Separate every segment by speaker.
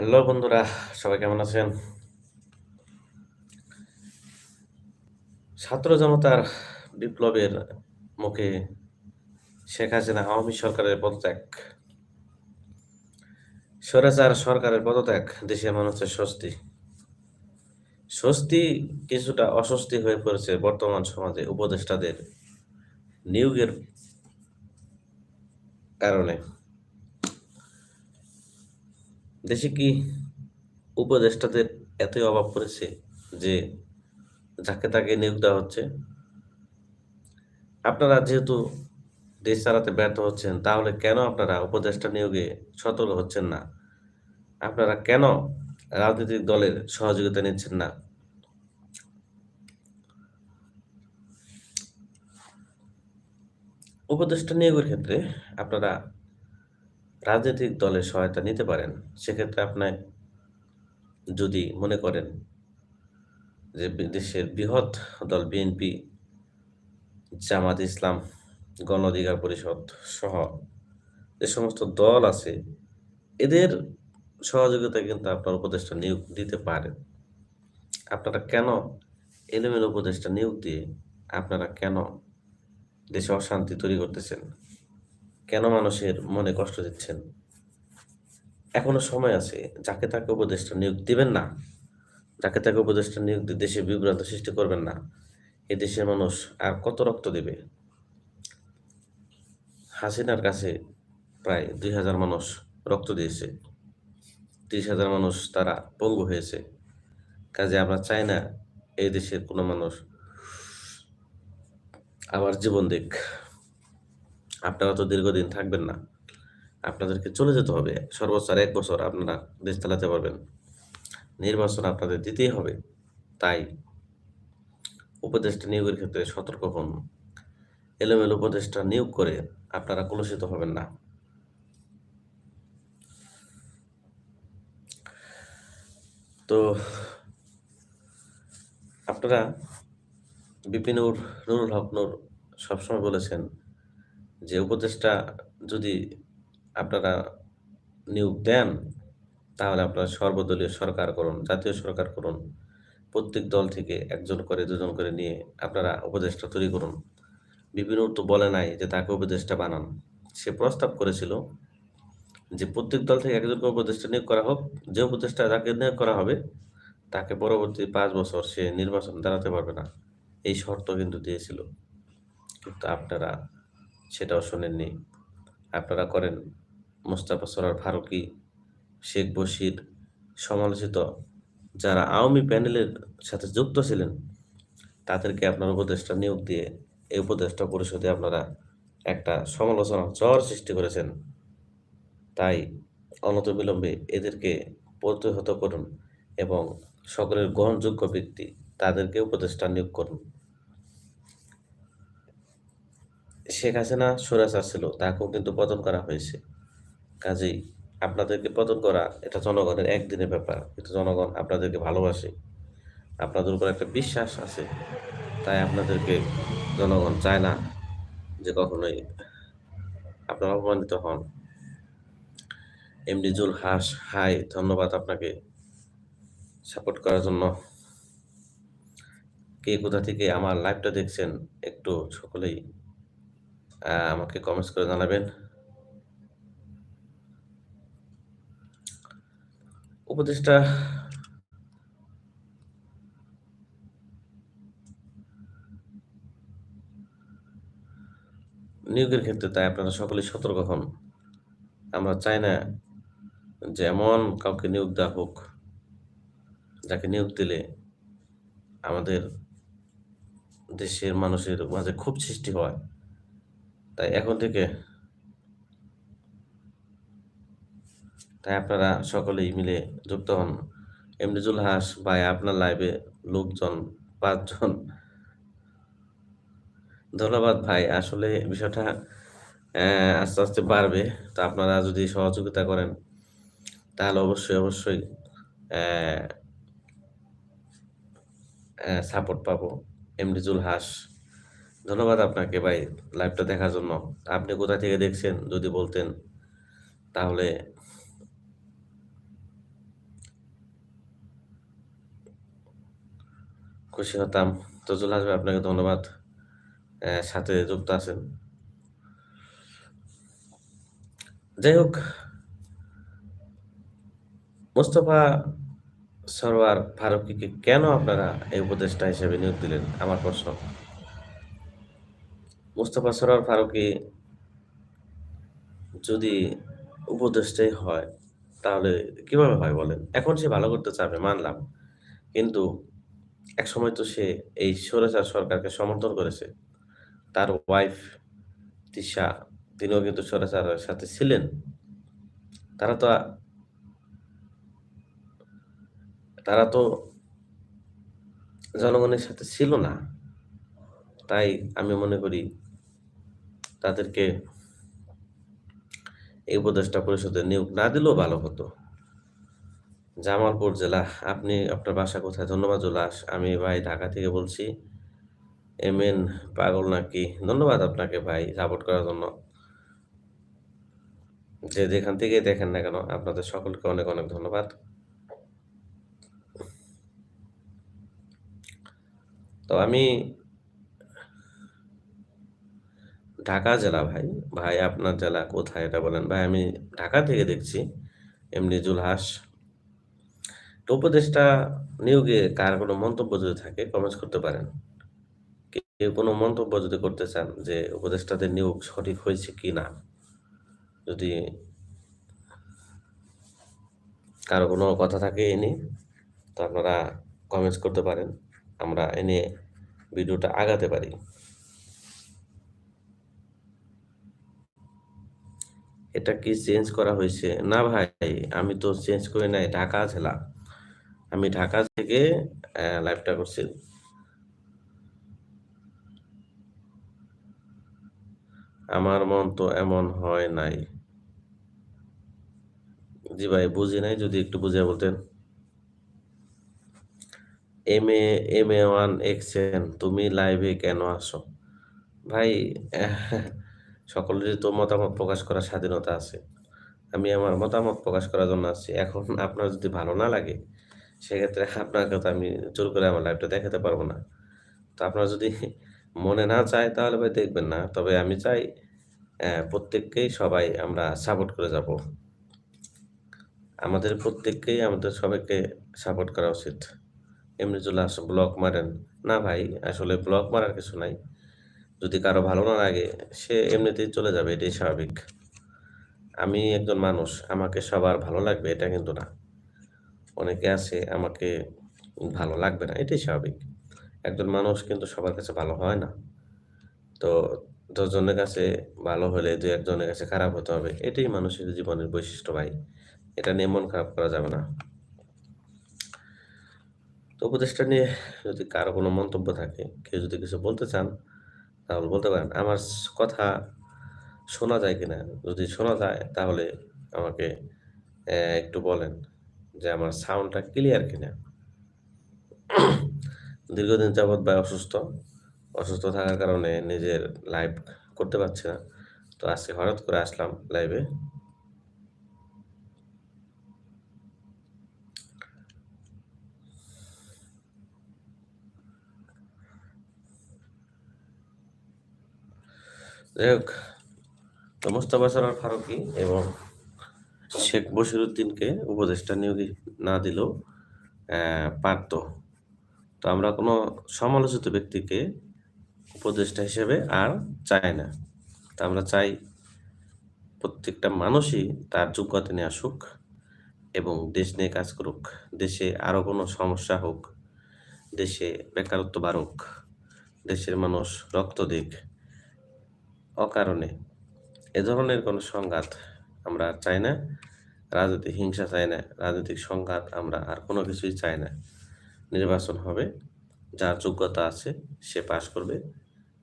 Speaker 1: Hello বন্ধুরা, সবাই কেমন আছেন? ছাত্র জনতার বিপ্লবের মুখে শেখ হাসিনা আওয়ামী সরকারের পদত্যাগ। স্বৈরাচার সরকারের পদত্যাগ দেশের মানুষের স্বস্তি। স্বস্তি কিছুটা অস্বস্তি হয়ে পড়েছে বর্তমান সমাজে উপদেষ্টাদের নিয়োগের কারণে। দেশে কি উপদেষ্টাদের এতই অভাব পড়েছে যে যাকে তাকে নিয়োগ দেওয়া হচ্ছে? আপনারা যেহেতু দেশ চালাতে ব্যর্থ হচ্ছেন, তাহলে কেন আপনারা উপদেষ্টা নিয়োগে সতর্ক হচ্ছেন না? আপনারা কেন রাজনৈতিক দলের সহযোগিতা নিচ্ছেন না? উপদেষ্টা নিয়োগের ক্ষেত্রে আপনারা রাজনৈতিক দলের সহায়তা নিতে পারেন, সেক্ষেত্রে আপনার যদি মনে করেন যে দেশের বৃহৎ দল বিএনপি, জামাত ইসলাম, গণ অধিকার পরিষদ সহ যে সমস্ত দল আছে, এদের সহযোগিতা কিন্তু আপনার উপদেষ্টা নিয়োগ দিতে পারেন। আপনারা কেন এলোমেলো উপদেষ্টা নিয়োগ দিয়ে আপনারা কেন দেশে অশান্তি তৈরি করতেছেন? কেন মানুষের মনে কষ্ট দিচ্ছেন? এখনও সময় আছে, যাকে তাকে উপদেষ্টা নিয়োগ দিবেন না। যাকে তাকে উপদেষ্টা নিয়োগ দিয়ে দেশে বিভ্রান্ত সৃষ্টি করবেন না। এ দেশের মানুষ আর কত রক্ত দেবে? হাসিনার কাছে প্রায় দুই হাজার মানুষ রক্ত দিয়েছে। ত্রিশ হাজার মানুষ তারা পঙ্গু হয়েছে। কাজে আমরা চাই না এই দেশের কোনো মানুষ আবার জীবন দিক। আপনারা তো দীর্ঘদিন থাকবেন না। আপনাদেরকে চলে যেতে হবে। সর্বোচ্চ আর এক বছর আপনারা দেশ চালাতে পারবেন। নির্বাচন আপনাদের দিতেই হবে। তাই উপদেষ্টা নিয়োগের ক্ষেত্রে সতর্ক হন। এলোমেলো উপদেষ্টা নিয়োগ করে আপনারা কলুষিত হবেন না। তো আপনারা বিপিনুর, নুরুল হক নূর সবসময় বলেছেন যে উপদেষ্টা যদি আপনারা নিয়োগ দেন, তাহলে আপনারা সর্বদলীয় সরকার করুন, জাতীয় সরকার করুন। প্রত্যেক দল থেকে একজন করে, দুজন করে নিয়ে আপনারা উপদেষ্টা তৈরি করুন। বিভিন্ন তো বলে নাই যে তাকে উপদেষ্টা বানান। সে প্রস্তাব করেছিল যে প্রত্যেক দল থেকে একজন করে উপদেষ্টা নিয়োগ করা হোক, যে উপদেষ্টা যাকে নিয়োগ করা হবে, তাকে পরবর্তী পাঁচ বছর সে নির্বাচন দাঁড়াতে পারবে না। এই শর্ত কিন্তু দিয়েছিল। কিন্তু আপনারা সেটাও শোনেননি। আপনারা করেন। মোস্তাফা সরার ফারুকি, শেখ বশির সমালোচিত যারা আওয়ামী প্যানেলের সাথে যুক্ত ছিলেন, তাদেরকে আপনার উপদেষ্টা নিয়োগ দিয়ে এই উপদেষ্টা পরিষদে আপনারা একটা সমালোচনা চর সৃষ্টি করেছেন। তাই অনতবিলম্বে এদেরকে প্রতিহত করুন এবং সকলের গ্রহণযোগ্য ব্যক্তি তাদেরকে উপদেষ্টা নিয়োগ করুন। শেখ হাসিনা স্বৈরাচার ছিল তাকেও কিন্তু পতন করা হয়েছে। কাজেই আপনাদেরকে পতন করা এটা জনগণের একদিনের ব্যাপার। কিন্তু জনগণ আপনাদেরকে ভালোবাসে, আপনাদের উপর একটা বিশ্বাস আছে, তাই আপনাদেরকে জনগণ চায় না যে কখনোই আপনারা অপমানিত হন। এমডি জুল হাস, হাই, ধন্যবাদ আপনাকে সাপোর্ট করার জন্য। কে কোথা থেকে আমার লাইভটা দেখছেন একটু সকলেই আমাকে কমেন্টস করে জানাবেন। উপদেশটা নিয়োগের ক্ষেত্রে তাই আপনারা সকলেই সতর্ক হন। আমরা চাই না যে এমন কাউকে নিয়োগ দেওয়া হোক, যাকে নিয়োগ দিলে আমাদের দেশের মানুষের মাঝে খুব সৃষ্টি হয়। তাই এখন থেকে তাই আপনারা সকলেই মিলে যুক্ত হন। এমনিজুল হাস ভাই, আপনার লাইভে লোকজন, পাঁচজন। ধন্যবাদ ভাই, আসলে বিষয়টা আস্তে আস্তে বাড়বে। তো আপনারা যদি সহযোগিতা করেন, তাহলে অবশ্যই অবশ্যই সাপোর্ট পাবো। এমডিজুল হাস। ধন্যবাদ আপনাকে ভাই লাইভটা দেখার জন্য। আপনি কোথা থেকে দেখছেন, যদি বলতেন, তাহলে খুশি হতাম। তো চলে আসবে আপনাকে ধন্যবাদ। সাথে যুক্ত আছেন। যাই হোক, মুস্তফা সরোয়ার ফারুকিকে কেন আপনারা এই উপদেষ্টা হিসেবে নিয়োগ দিলেন? আমার প্রশ্ন। মোস্তফা সরোয়ার ফারুকি যদি উপদেষ্টাই হয়, তাহলে কীভাবে হয় বলেন? এখন সে ভালো করতে চাবে, মানলাম। কিন্তু এক সময় তো সে এই স্বৈরাচার সরকারকে সমর্থন করেছে। তার ওয়াইফ তিশা তিনিও কিন্তু স্বৈরাচারের সাথে ছিলেন। তারা তো তারা তো জনগণের সাথে ছিল না। তাই আমি মনে করি তাদেরকে এই উপদেষ্টা পরিষদে নিয়োগ না দিলেও ভালো হতো। জামালপুর জেলা, আপনি, আপনার বাসা কোথায়? ধন্যবাদ, জুলাস। আমি ভাই ঢাকা থেকে বলছি, এম এন পাগল নাকি? ধন্যবাদ আপনাকে ভাই সাপোর্ট করার জন্য। যে যেখান থেকে দেখেন না কেন, আপনাদের সকলকে অনেক অনেক ধন্যবাদ। তো আমি ঢাকা জেলা ভাই। ভাই আপনার জেলা কোথায় এটা বলেন। ভাই আমি ঢাকা থেকে দেখছি, এমনি জুলহাস। তো উপদেশটা নিয়োগে কার কোনো মন্তব্য যদি থাকে কমেন্টস করতে পারেন। কেউ কোনো মন্তব্য যদি করতে চান যে উপদেষ্টাদের নিয়োগ সঠিক হয়েছে কি না যদি কারও কোনো কথা থাকে এনে তো আপনারা কমেন্টস করতে পারেন। আমরা এনে ভিডিওটা আগাতে পারি। এটা কি চেঞ্জ করা হয়েছে? না ভাই, আমি তো চেঞ্জ করি নাই, ঢাকা জেলা আমি ঢাকা থেকে লাইভটা করছি। আমার মন তো এমন হয় নাই। জি ভাই, বুঝি নাই, যদি একটু বুঝিয়ে বলতেন। M A M A one এক্সেন তুমি লাইভে কেন আসো? ভাই সকলেরই তো মতামত প্রকাশ করার স্বাধীনতা আছে। আমি আমার মতামত প্রকাশ করার জন্য আসছি এখন আপনার যদি ভালো না লাগে, সেক্ষেত্রে আপনাকে তো আমি জোর করে আমার লাইভটা দেখাতে পারব না। তো আপনার যদি মনে না চায়, তাহলে ভাই দেখবেন না। তবে আমি চাই প্রত্যেককেই সবাই আমরা সাপোর্ট করে যাব। আমাদের প্রত্যেককেই, আমাদের সবাইকে সাপোর্ট করা উচিত। এমনি চলে ব্লক মারেন। না ভাই, আসলে ব্লক মারার কিছু নাই। যদি কারও ভালো না লাগে, সে এমনিতেই চলে যাবে, এটাই স্বাভাবিক। আমি একজন মানুষ, আমাকে সবার ভালো লাগবে, এটা কিন্তু না। অনেকে আছে, আমাকে ভালো লাগবে না, এটাই স্বাভাবিক। একজন মানুষ কিন্তু সবার কাছে ভালো হয় না। তো দশজনের কাছে ভালো হলে দু একজনের কাছে খারাপ হতে হবে, এটাই মানুষের জীবনের বৈশিষ্ট্য ভাই। এটা নিয়ে মন খারাপ করা যাবে না। তো উপদেশটা নিয়ে যদি কারও কোনো মন্তব্য থাকে, কেউ যদি কিছু বলতে চান তাহলে বলতে পারেন, আমার কথা শোনা যায় কিনা? যদি শোনা যায়, তাহলে আমাকে একটু বলেন যে আমার সাউন্ডটা ক্লিয়ার কিনা। দীর্ঘদিন যাবৎ বা অসুস্থ। অসুস্থ থাকার কারণে নিজের লাইভ করতে পারছি না। তো আজকে হঠাৎ করে আসলাম লাইভে যাই হোক তো মোস্তাফা সরার ফারুকি এবং শেখ বশিরুদ্দিনকে উপদেষ্টা নিয়োগ না দিলেও পারত। তো আমরা কোনো সমালোচিত ব্যক্তিকে উপদেষ্টা হিসেবে আর চাই না। তা আমরা চাই প্রত্যেকটা মানুষই তার যোগ্যতা নিয়ে আসুক এবং দেশ নিয়ে কাজ করুক। দেশে আরও কোনো সমস্যা হোক, দেশে বেকারত্ব বাড়ুক, দেশের মানুষ রক্ত দিক অকারণে। এ ধরনের কোনো সংঘাত আমরা আর চাই না। রাজনৈতিক হিংসা চাই না, রাজনৈতিক সংঘাত আমরা আর কোনো কিছুই চাই না। নির্বাচন হবে, যার যোগ্যতা আছে সে পাশ করবে,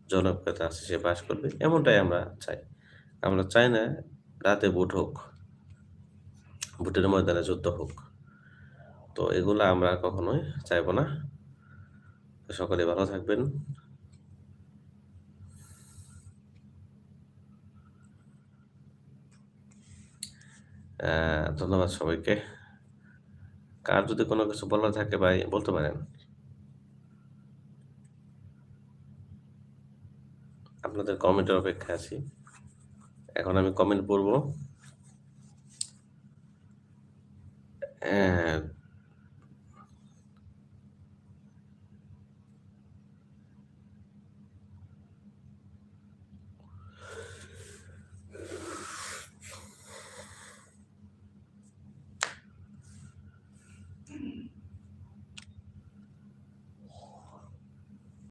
Speaker 1: জনপ্রিয়তা আছে সে পাশ করবে, এমনটাই আমরা চাই। আমরা চাই না রাতে ভোট হোক, ভোটের ময়দানে যুদ্ধ হোক। তো এগুলো আমরা কখনোই চাইব না। সকলে ভালো থাকবেন। ধন্যবাদ সবাইকে। কার যদি কোনো কিছু বলার থাকে ভাই, বলতে পারেন। আপনাদের কমেন্টের অপেক্ষা আছি। এখন আমি কমেন্ট পড়ব।